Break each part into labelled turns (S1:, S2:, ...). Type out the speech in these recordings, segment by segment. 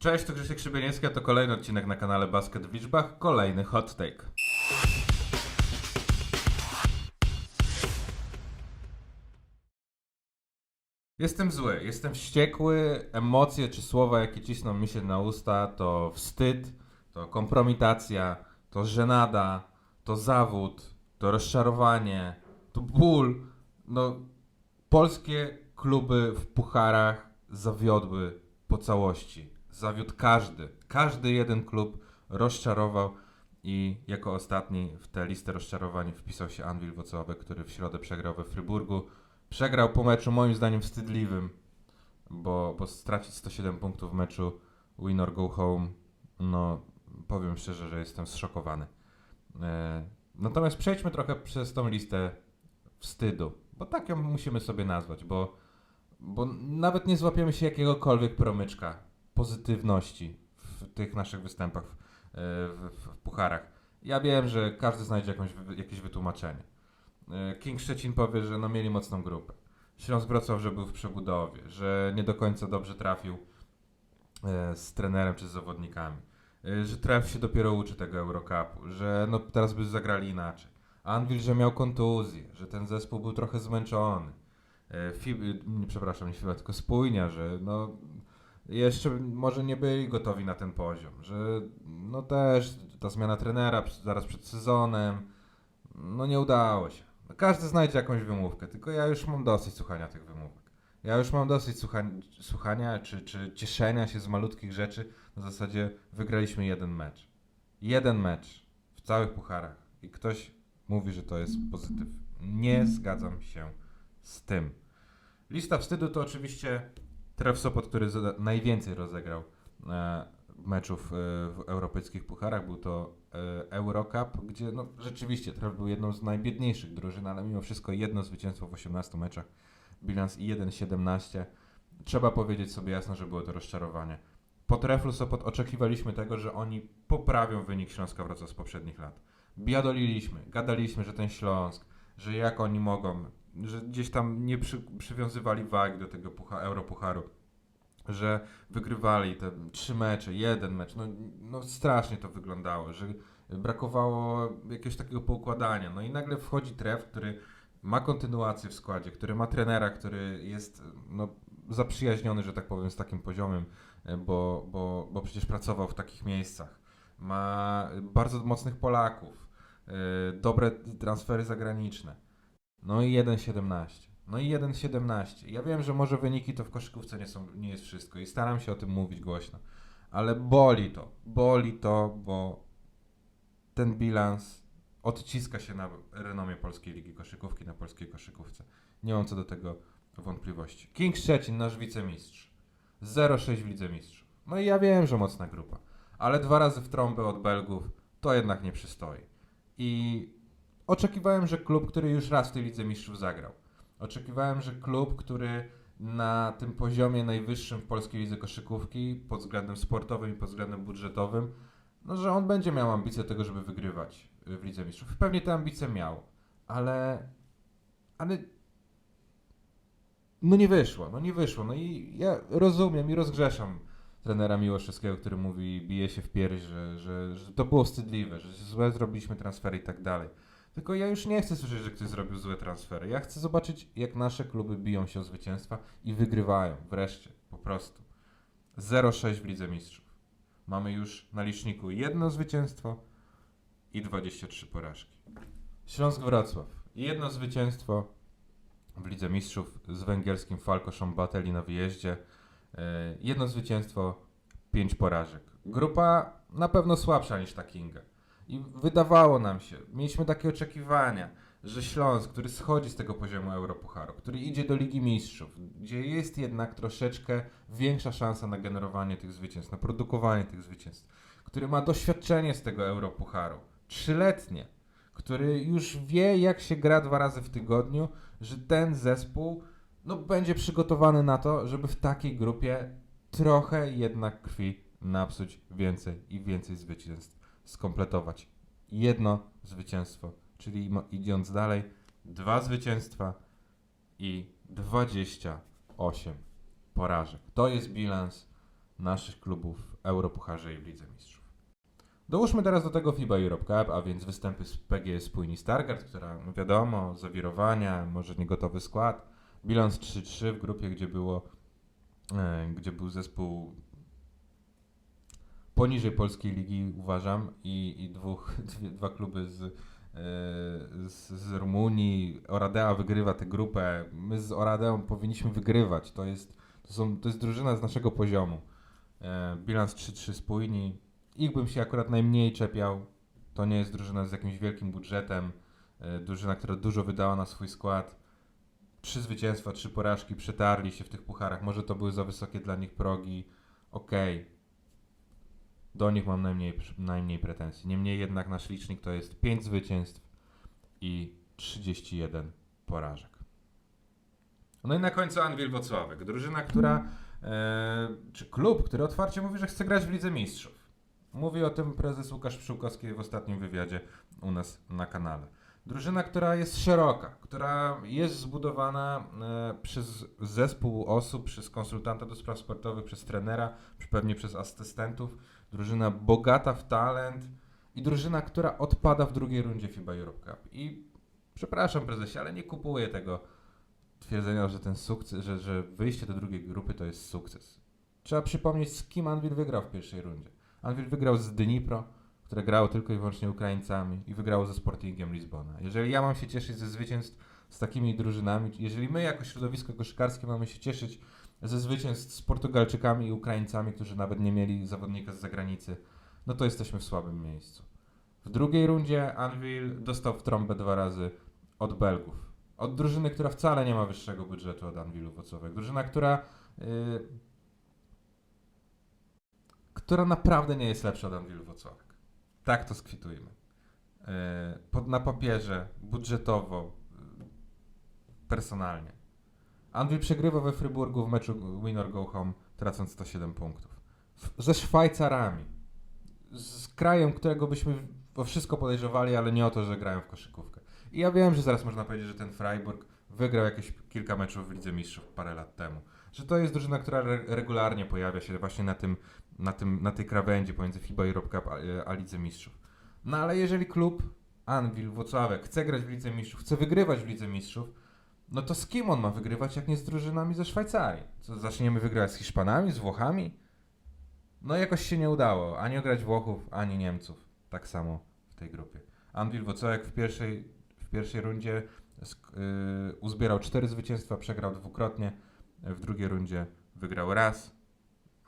S1: Cześć, to Grzesiek Szybieniecki, a to kolejny odcinek na kanale Basket w liczbach, kolejny hot take. Jestem zły, jestem wściekły, emocje czy słowa, jakie cisną mi się na usta, to wstyd, to kompromitacja, to żenada, to zawód, to rozczarowanie, to ból. No, polskie kluby w pucharach zawiodły po całości. Zawiódł każdy. Każdy jeden klub rozczarował i jako ostatni w tę listę rozczarowań wpisał się Anwil Wocławek, który w środę przegrał we Fryburgu. Przegrał po meczu moim zdaniem wstydliwym, bo, bo stracić 107 punktów w meczu win go home, no powiem szczerze, że jestem zszokowany. E, natomiast przejdźmy trochę przez tą listę wstydu, bo tak ją musimy sobie nazwać, bo, bo nawet nie złapiemy się jakiegokolwiek promyczka pozytywności w tych naszych występach w, e, w, w, w pucharach. Ja wiem, że każdy znajdzie jakąś, jakieś wytłumaczenie. E, King Szczecin powie, że no mieli mocną grupę. Śląsk Wrocław, że był w przebudowie, że nie do końca dobrze trafił e, z trenerem czy z zawodnikami, że tref się dopiero uczy tego Eurocupu, że no teraz by zagrali inaczej. Anvil, że miał kontuzję, że ten zespół był trochę zmęczony. E, Fi, nie, przepraszam, nie Fiba, tylko Spójnia, że no jeszcze może nie byli gotowi na ten poziom, że no też ta zmiana trenera zaraz przed sezonem, no nie udało się. Każdy znajdzie jakąś wymówkę, tylko ja już mam dosyć słuchania tych wymówek. Ja już mam dosyć słuchania, słuchania czy, czy cieszenia się z malutkich rzeczy. Na zasadzie wygraliśmy jeden mecz. Jeden mecz w całych pucharach. I ktoś mówi, że to jest pozytyw. Nie zgadzam się z tym. Lista wstydu to oczywiście Tref Sopot, który najwięcej rozegrał e, meczów e, w europejskich pucharach. Był to e, Eurocup, gdzie no, rzeczywiście Tref był jedną z najbiedniejszych drużyn, ale mimo wszystko jedno zwycięstwo w 18 meczach. Bilans 1-17. Trzeba powiedzieć sobie jasno, że było to rozczarowanie. Po Treflu Sopot oczekiwaliśmy tego, że oni poprawią wynik Śląska Wrocław z poprzednich lat. Biadoliliśmy, gadaliśmy, że ten Śląsk, że jak oni mogą, że gdzieś tam nie przy, przywiązywali wagi do tego pucha, Europucharu, że wygrywali te trzy mecze, jeden mecz, no, no strasznie to wyglądało, że brakowało jakiegoś takiego poukładania. No i nagle wchodzi Tref, który ma kontynuację w składzie, który ma trenera, który jest no, zaprzyjaźniony, że tak powiem, z takim poziomem, e, bo, bo, bo przecież pracował w takich miejscach. Ma bardzo mocnych Polaków, e, dobre transfery zagraniczne. No i 1,17. No i 1,17. Ja wiem, że może wyniki to w koszykówce nie, są, nie jest wszystko i staram się o tym mówić głośno, ale boli to. Boli to, bo ten bilans odciska się na renomie Polskiej Ligi Koszykówki, na polskiej koszykówce. Nie mam co do tego wątpliwości. King Szczecin, nasz wicemistrz. 0,6 w Lidze Mistrzów. No i ja wiem, że mocna grupa, ale dwa razy w trąbę od Belgów to jednak nie przystoi. I oczekiwałem, że klub, który już raz w tej Lidze Mistrzów zagrał. Oczekiwałem, że klub, który na tym poziomie najwyższym w polskiej lidze koszykówki pod względem sportowym i pod względem budżetowym, no że on będzie miał ambicje tego, żeby wygrywać y, w Lidze Mistrzów. Pewnie te ambicje miał, ale ale no nie wyszło, no nie wyszło. No i ja rozumiem i rozgrzeszam trenera Miłoszewskiego, który mówi, bije się w pierś, że, że, że to było wstydliwe, że złe zrobiliśmy transfery i tak dalej. Tylko ja już nie chcę słyszeć, że ktoś zrobił złe transfery. Ja chcę zobaczyć, jak nasze kluby biją się o zwycięstwa i wygrywają. Wreszcie, po prostu. 0-6 w Lidze Mistrzów. Mamy już na liczniku jedno zwycięstwo i 23 porażki. Śląsk Wrocław. Jedno zwycięstwo w Lidze Mistrzów z węgierskim Falco Szambatelli na wyjeździe. E, Jedno zwycięstwo, pięć porażek. Grupa na pewno słabsza niż ta Kinga. I wydawało nam się, mieliśmy takie oczekiwania, że Śląsk, który schodzi z tego poziomu Europucharu, który idzie do Ligi Mistrzów, gdzie jest jednak troszeczkę większa szansa na generowanie tych zwycięstw, na produkowanie tych zwycięstw, który ma doświadczenie z tego Europucharu, trzyletnie, który już wie, jak się gra dwa razy w tygodniu, że ten zespół no, będzie przygotowany na to, żeby w takiej grupie trochę jednak krwi napsuć więcej i więcej zwycięstw skompletować. Jedno zwycięstwo, czyli idąc dalej, dwa zwycięstwa i 28 porażek. To jest bilans naszych klubów Europucharze i w Lidze Mistrzów. Dołóżmy teraz do tego FIBA Europe Cup, a więc występy z PGS Spójni Stargard, która wiadomo, zawirowania, może niegotowy skład, bilans 3-3 w grupie, gdzie było, e, gdzie był zespół poniżej polskiej ligi, uważam, i, i dwóch, dwie, dwa kluby z, e, z, z Rumunii. Oradea wygrywa tę grupę. My z Oradeą powinniśmy wygrywać. To jest, to są, to jest drużyna z naszego poziomu. E, bilans 3-3 spójni. Ich bym się akurat najmniej czepiał. To nie jest drużyna z jakimś wielkim budżetem. E, drużyna, która dużo wydała na swój skład. Trzy zwycięstwa, trzy porażki, przetarli się w tych pucharach. Może to były za wysokie dla nich progi. Okej. Do nich mam najmniej, najmniej pretensji. Niemniej jednak nasz licznik to jest 5 zwycięstw i 31 porażek. No i na końcu Anwil Wocławek. Drużyna, która, e, czy klub, który otwarcie mówi, że chce grać w Lidze Mistrzów. Mówi o tym prezes Łukasz Pszczółkowski w ostatnim wywiadzie u nas na kanale. Drużyna, która jest szeroka, która jest zbudowana e, przez zespół osób, przez konsultanta do spraw sportowych, przez trenera, pewnie przez asystentów. Drużyna bogata w talent i drużyna, która odpada w drugiej rundzie FIBA Europe Cup. I przepraszam prezesie, ale nie kupuję tego twierdzenia, że ten sukces, że, że wyjście do drugiej grupy to jest sukces. Trzeba przypomnieć, z kim Anvil wygrał w pierwszej rundzie. Anvil wygrał z Dnipro, które grało tylko i wyłącznie Ukraińcami i wygrało ze Sportingiem Lizbona. Jeżeli ja mam się cieszyć ze zwycięstw z takimi drużynami, jeżeli my jako środowisko koszykarskie mamy się cieszyć ze zwycięstw z Portugalczykami i Ukraińcami, którzy nawet nie mieli zawodnika z zagranicy, no to jesteśmy w słabym miejscu. W drugiej rundzie Anvil dostał w trąbę dwa razy od Belgów. Od drużyny, która wcale nie ma wyższego budżetu od Anwilu Wocławek. Drużyna, która yy, która naprawdę nie jest lepsza od Anwilu Wocławek. Tak to skwitujmy. Yy, pod, na papierze, budżetowo, yy, personalnie. Anwil przegrywa we Fryburgu w meczu Win or Go Home, tracąc 107 punktów. Ze Szwajcarami. Z krajem, którego byśmy o wszystko podejrzewali, ale nie o to, że grają w koszykówkę. I ja wiem, że zaraz można powiedzieć, że ten Freiburg wygrał jakieś kilka meczów w Lidze Mistrzów parę lat temu. Że to jest drużyna, która re regularnie pojawia się właśnie na, tym, na, tym, na tej krawędzi pomiędzy FIBA Europe Cup a, a Lidze Mistrzów. No ale jeżeli klub Anvil, Włocławek chce grać w Lidze Mistrzów, chce wygrywać w Lidze Mistrzów, no to z kim on ma wygrywać, jak nie z drużynami ze Szwajcarii? Co, zaczniemy wygrywać z Hiszpanami, z Włochami? No jakoś się nie udało, ani ograć Włochów, ani Niemców. Tak samo w tej grupie. Anvil Wocławek w pierwszej, w pierwszej rundzie yy, uzbierał cztery zwycięstwa, przegrał dwukrotnie. W drugiej rundzie wygrał raz,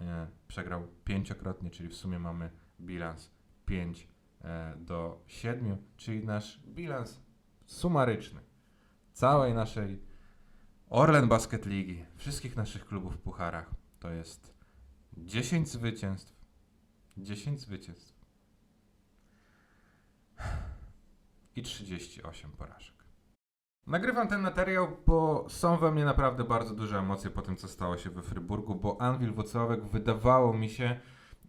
S1: yy, przegrał pięciokrotnie, czyli w sumie mamy bilans 5 yy, do 7, czyli nasz bilans sumaryczny całej naszej Orlen Basket Ligi, wszystkich naszych klubów w pucharach, to jest 10 zwycięstw. 10 zwycięstw. I 38 porażek. Nagrywam ten materiał, bo są we mnie naprawdę bardzo duże emocje po tym, co stało się we Fryburgu, bo Anwil Wocławek wydawało mi się,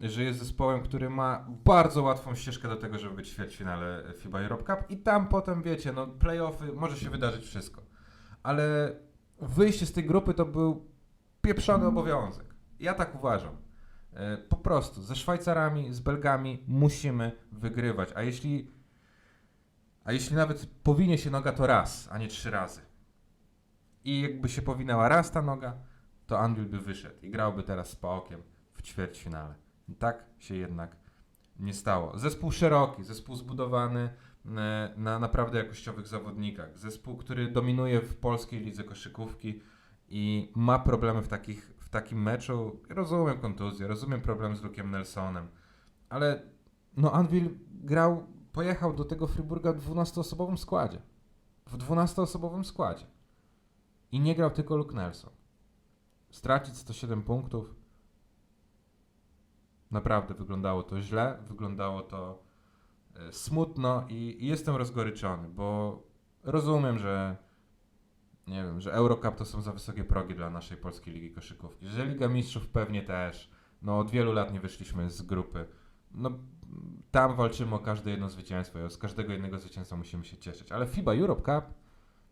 S1: że jest zespołem, który ma bardzo łatwą ścieżkę do tego, żeby być w ćwierćfinale FIBA Europe Cup i tam potem, wiecie, no playoffy, może się wydarzyć wszystko. Ale wyjście z tej grupy to był pieprzony obowiązek. Ja tak uważam. E, Po prostu ze Szwajcarami, z Belgami musimy wygrywać. A jeśli, a jeśli nawet powinie się noga, to raz, a nie trzy razy. I jakby się powinęła raz ta noga, to Anvil by wyszedł i grałby teraz z Paokiem w ćwierćfinale. Tak się jednak nie stało. Zespół szeroki, zespół zbudowany e, na naprawdę jakościowych zawodnikach. Zespół, który dominuje w polskiej lidze koszykówki i ma problemy w, takich, w takim meczu. Rozumiem kontuzję, rozumiem problem z Lukiem Nelsonem, ale no Anvil grał, pojechał do tego Fryburga w 12-osobowym składzie. W 12-osobowym składzie. I nie grał tylko Luke Nelson. Stracić 107 punktów, Naprawdę wyglądało to źle, wyglądało to e, smutno i, i jestem rozgoryczony, bo rozumiem, że nie wiem, że Eurocup to są za wysokie progi dla naszej polskiej ligi koszykówki. Że Liga Mistrzów pewnie też. No od wielu lat nie wyszliśmy z grupy. No tam walczymy o każde jedno zwycięstwo i z każdego jednego zwycięstwa musimy się cieszyć. Ale FIBA Europe Cup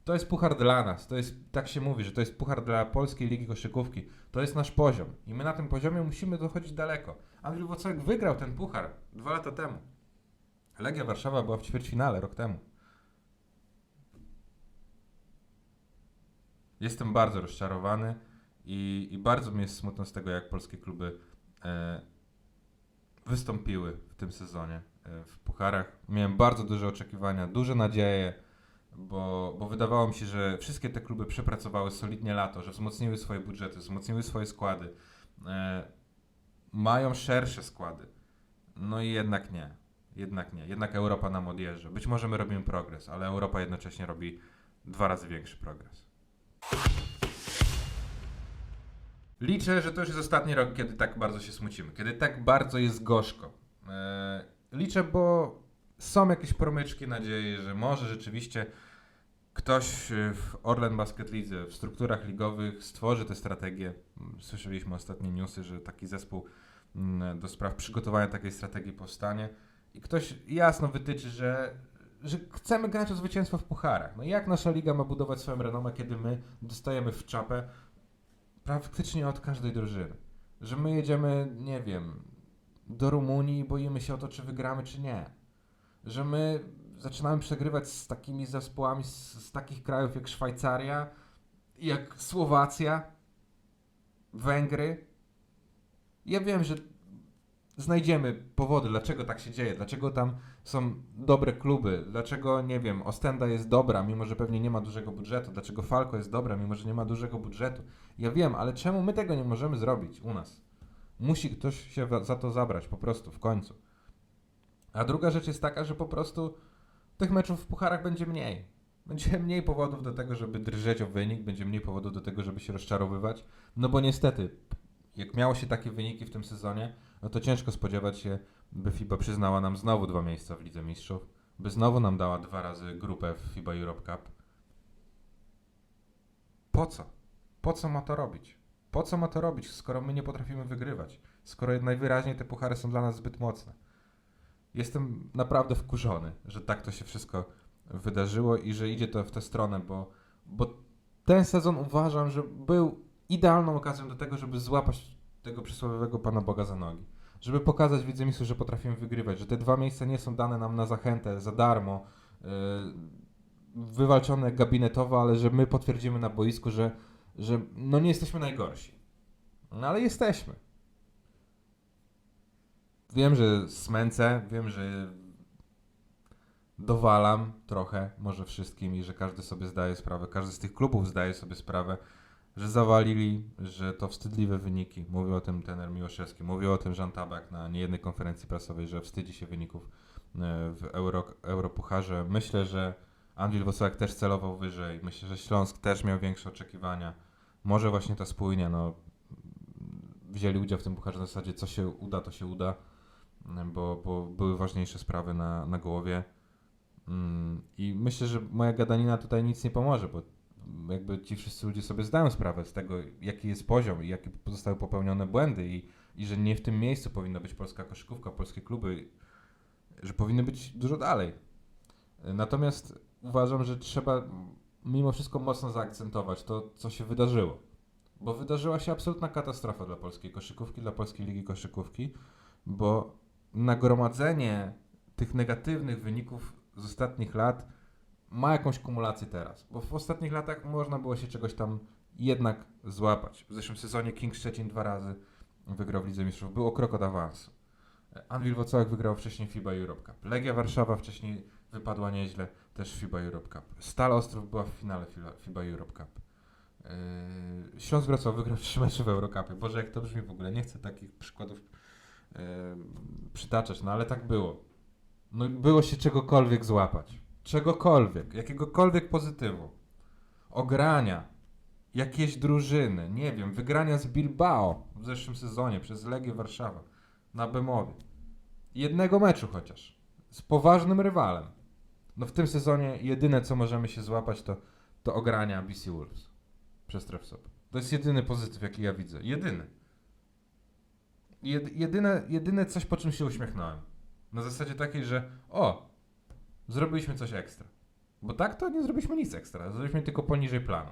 S1: To jest puchar dla nas. To jest, tak się mówi, że to jest puchar dla polskiej ligi koszykówki. To jest nasz poziom. I my na tym poziomie musimy dochodzić daleko. Andrzej Wocek wygrał ten puchar dwa lata temu. Legia Warszawa była w ćwierćfinale rok temu. Jestem bardzo rozczarowany i, i bardzo mi jest smutno z tego, jak polskie kluby e, wystąpiły w tym sezonie e, w pucharach. Miałem bardzo duże oczekiwania, duże nadzieje, bo, bo wydawało mi się, że wszystkie te kluby przepracowały solidnie lato, że wzmocniły swoje budżety, wzmocniły swoje składy, e, mają szersze składy. No i jednak nie. Jednak nie. Jednak Europa nam odjeżdża. Być może my robimy progres, ale Europa jednocześnie robi dwa razy większy progres. Liczę, że to już jest ostatni rok, kiedy tak bardzo się smucimy, kiedy tak bardzo jest gorzko. Eee, liczę, bo są jakieś promyczki nadziei, że może rzeczywiście ktoś e, w Orlen Basket League, w strukturach ligowych stworzy tę strategię. Słyszeliśmy ostatnie newsy, że taki zespół mm, do spraw przygotowania takiej strategii powstanie i ktoś jasno wytyczy, że, że chcemy grać o zwycięstwo w pucharach. No jak nasza liga ma budować swoją renomę, kiedy my dostajemy w czapę praktycznie od każdej drużyny? Że my jedziemy, nie wiem, do Rumunii i boimy się o to, czy wygramy, czy nie. Że my zaczynamy przegrywać z takimi zespołami z, z takich krajów jak Szwajcaria, jak Słowacja, Węgry. Ja wiem, że znajdziemy powody, dlaczego tak się dzieje, dlaczego tam są dobre kluby, dlaczego, nie wiem, Ostenda jest dobra, mimo że pewnie nie ma dużego budżetu, dlaczego Falco jest dobra, mimo że nie ma dużego budżetu. Ja wiem, ale czemu my tego nie możemy zrobić u nas? Musi ktoś się za to zabrać, po prostu, w końcu. A druga rzecz jest taka, że po prostu tych meczów w pucharach będzie mniej. Będzie mniej powodów do tego, żeby drżeć o wynik, będzie mniej powodów do tego, żeby się rozczarowywać. No bo niestety, jak miało się takie wyniki w tym sezonie, no to ciężko spodziewać się, by FIBA przyznała nam znowu dwa miejsca w Lidze Mistrzów, by znowu nam dała dwa razy grupę w FIBA Europe Cup. Po co? Po co ma to robić? Po co ma to robić, skoro my nie potrafimy wygrywać? Skoro najwyraźniej te puchary są dla nas zbyt mocne? Jestem naprawdę wkurzony, że tak to się wszystko wydarzyło i że idzie to w tę stronę, bo, bo ten sezon uważam, że był idealną okazją do tego, żeby złapać tego przysłowiowego Pana Boga za nogi. Żeby pokazać widzomistwu, że potrafimy wygrywać, że te dwa miejsca nie są dane nam na zachętę, za darmo, yy, wywalczone gabinetowo, ale że my potwierdzimy na boisku, że, że no nie jesteśmy najgorsi. No ale jesteśmy. Wiem, że smęcę, wiem, że dowalam trochę, może wszystkim i że każdy sobie zdaje sprawę, każdy z tych klubów zdaje sobie sprawę, że zawalili, że to wstydliwe wyniki. Mówił o tym tener Miłoszewski, mówił o tym Jean Tabak na niejednej konferencji prasowej, że wstydzi się wyników e, w Euro, Europucharze. Myślę, że Andrzej Wosołek też celował wyżej. Myślę, że Śląsk też miał większe oczekiwania. Może właśnie ta spójnia, no wzięli udział w tym pucharze na zasadzie co się uda, to się uda, bo, bo były ważniejsze sprawy na, na głowie. Mm, I myślę, że moja gadanina tutaj nic nie pomoże, bo jakby ci wszyscy ludzie sobie zdają sprawę z tego, jaki jest poziom i jakie zostały popełnione błędy i, i że nie w tym miejscu powinna być polska koszykówka, polskie kluby, że powinny być dużo dalej. Natomiast uważam, że trzeba mimo wszystko mocno zaakcentować to, co się wydarzyło. Bo wydarzyła się absolutna katastrofa dla polskiej koszykówki, dla polskiej ligi koszykówki, bo nagromadzenie tych negatywnych wyników z ostatnich lat ma jakąś kumulację teraz, bo w ostatnich latach można było się czegoś tam jednak złapać. W zeszłym sezonie King Szczecin dwa razy wygrał w Lidze Mistrzów, był o krok od awansu. Anwil Wocławek wygrał wcześniej FIBA Europe Cup. Legia Warszawa wcześniej wypadła nieźle, też FIBA Europe Cup. Stal Ostrów była w finale FIBA- Europe Cup. Yy, Śląsk Wrocław wygrał trzy mecze w Eurocupie. Boże, jak to brzmi w ogóle. Nie chcę takich przykładów przytaczać, no ale tak było. No było się czegokolwiek złapać. Czegokolwiek, jakiegokolwiek pozytywu. Ogrania, jakieś drużyny, nie wiem, wygrania z Bilbao w zeszłym sezonie przez Legię Warszawa na Bemowie. Jednego meczu chociaż. Z poważnym rywalem. No w tym sezonie jedyne co możemy się złapać to, to ogrania BC Wolves przez Trefsop. To jest jedyny pozytyw jaki ja widzę. Jedyny. Jed, jedyne, jedyne coś po czym się uśmiechnąłem. Na zasadzie takiej, że o, zrobiliśmy coś ekstra. Bo tak to nie zrobiliśmy nic ekstra. Zrobiliśmy tylko poniżej planu.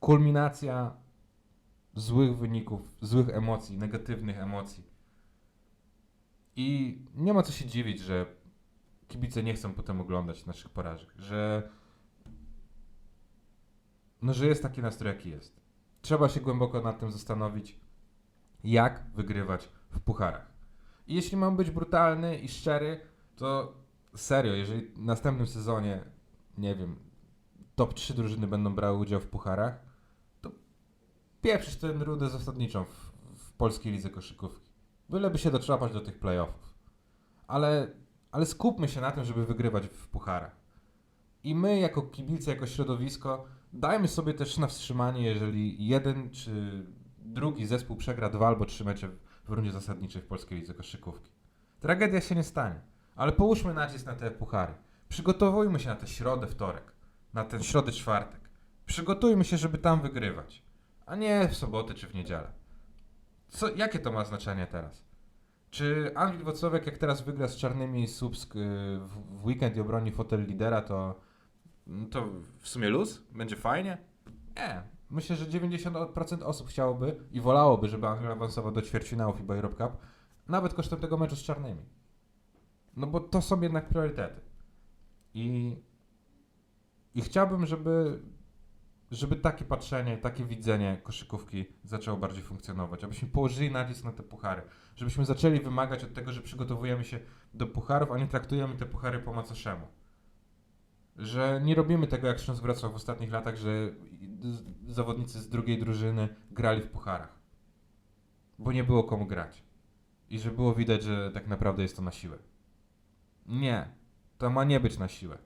S1: Kulminacja złych wyników, złych emocji, negatywnych emocji. I nie ma co się dziwić, że kibice nie chcą potem oglądać naszych porażek, że no, że jest taki nastrój, jaki jest. Trzeba się głęboko nad tym zastanowić, jak wygrywać w pucharach. I jeśli mam być brutalny i szczery, to serio, jeżeli w następnym sezonie, nie wiem, top 3 drużyny będą brały udział w pucharach, to pieprzysz tę rudę zasadniczą w, w polskiej lidze koszykówki. Byleby się dotrzapać do tych playoffów. Ale, ale skupmy się na tym, żeby wygrywać w pucharach. I my, jako kibice, jako środowisko, dajmy sobie też na wstrzymanie, jeżeli jeden czy drugi zespół przegra dwa albo trzy mecze w rundzie zasadniczej w polskiej lidze koszykówki. Tragedia się nie stanie, ale połóżmy nacisk na te puchary. Przygotowujmy się na tę środę, wtorek, na ten środę, czwartek. Przygotujmy się, żeby tam wygrywać, a nie w sobotę czy w niedzielę. Co, jakie to ma znaczenie teraz? Czy Anwil Wocławek, jak teraz wygra z czarnymi Słupsk y, w weekend i obroni fotel lidera, to, to w sumie luz? Będzie fajnie? Nie. Myślę, że 90% osób chciałoby i wolałoby, żeby Anwil awansował do ćwierćfinału FIBA Europe Cup, nawet kosztem tego meczu z czarnymi. No bo to są jednak priorytety. I, i chciałbym, żeby, żeby takie patrzenie, takie widzenie koszykówki zaczęło bardziej funkcjonować, abyśmy położyli nacisk na te puchary, żebyśmy zaczęli wymagać od tego, że przygotowujemy się do pucharów, a nie traktujemy te puchary po macoszemu. Że nie robimy tego jak Śląsk Wrocław w ostatnich latach, że zawodnicy z drugiej drużyny grali w pucharach. Bo nie było komu grać. I że było widać, że tak naprawdę jest to na siłę. Nie. To ma nie być na siłę.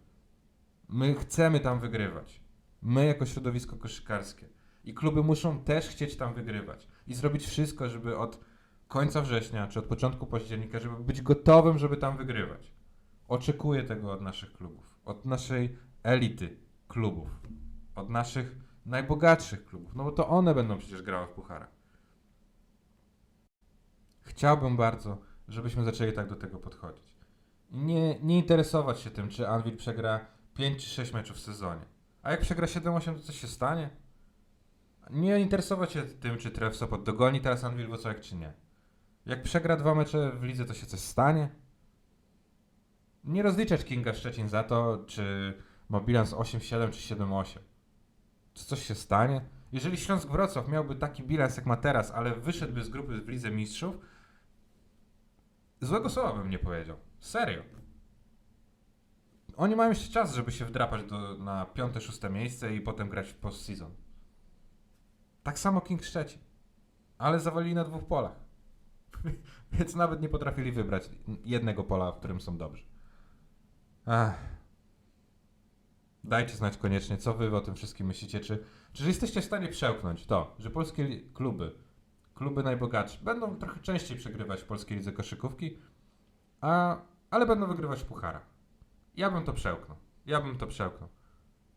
S1: My chcemy tam wygrywać. My jako środowisko koszykarskie. I kluby muszą też chcieć tam wygrywać. I zrobić wszystko, żeby od końca września, czy od początku października, żeby być gotowym, żeby tam wygrywać. Oczekuję tego od naszych klubów. Od naszej elity klubów. Od naszych najbogatszych klubów. No bo to one będą przecież grały w pucharach. Chciałbym bardzo, żebyśmy zaczęli tak do tego podchodzić. Nie, nie interesować się tym, czy Anvil przegra 5 czy 6 meczów w sezonie. A jak przegra 7-8, to coś się stanie? Nie interesować się tym, czy Tref Sopot dogoni teraz Anvil Wrocławek, czy nie. Jak przegra dwa mecze w lidze, to się coś stanie? Nie rozliczać Kinga Szczecin za to, czy ma bilans 8-7 czy 7-8. Czy coś się stanie? Jeżeli Śląsk Wrocław miałby taki bilans jak ma teraz, ale wyszedłby z grupy w Lidze Mistrzów, złego słowa bym nie powiedział. Serio. Oni mają jeszcze czas, żeby się wdrapać do, na piąte, szóste miejsce i potem grać w postseason. Tak samo King Szczecin. Ale zawalili na dwóch polach. Więc nawet nie potrafili wybrać jednego pola, w którym są dobrzy. Ach. Dajcie znać koniecznie, co wy o tym wszystkim myślicie. Czy, czy jesteście w stanie przełknąć to, że polskie kluby, kluby najbogatsze, będą trochę częściej przegrywać w polskiej lidze koszykówki, a, ale będą wygrywać w pucharach. Ja bym to przełknął. Ja bym to przełknął.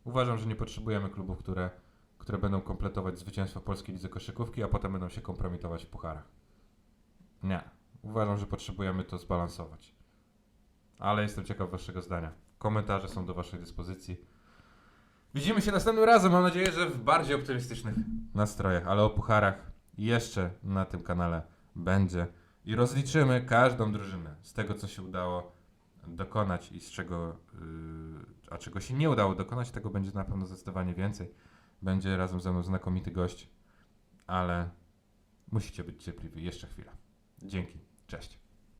S1: Uważam, że nie potrzebujemy klubów, które, które będą kompletować zwycięstwo polskiej lidze koszykówki, a potem będą się kompromitować w pucharach. Nie. Uważam, że potrzebujemy to zbalansować. Ale jestem ciekaw waszego zdania. Komentarze są do waszej dyspozycji. Widzimy się następnym razem. Mam nadzieję, że w bardziej optymistycznych nastrojach, ale o pucharach jeszcze na tym kanale będzie. I rozliczymy każdą drużynę z tego, co się udało dokonać i z czego, yy, a czego się nie udało dokonać, tego będzie na pewno zdecydowanie więcej. Będzie razem ze mną znakomity gość, ale musicie być cierpliwi jeszcze chwilę. Dzięki, cześć.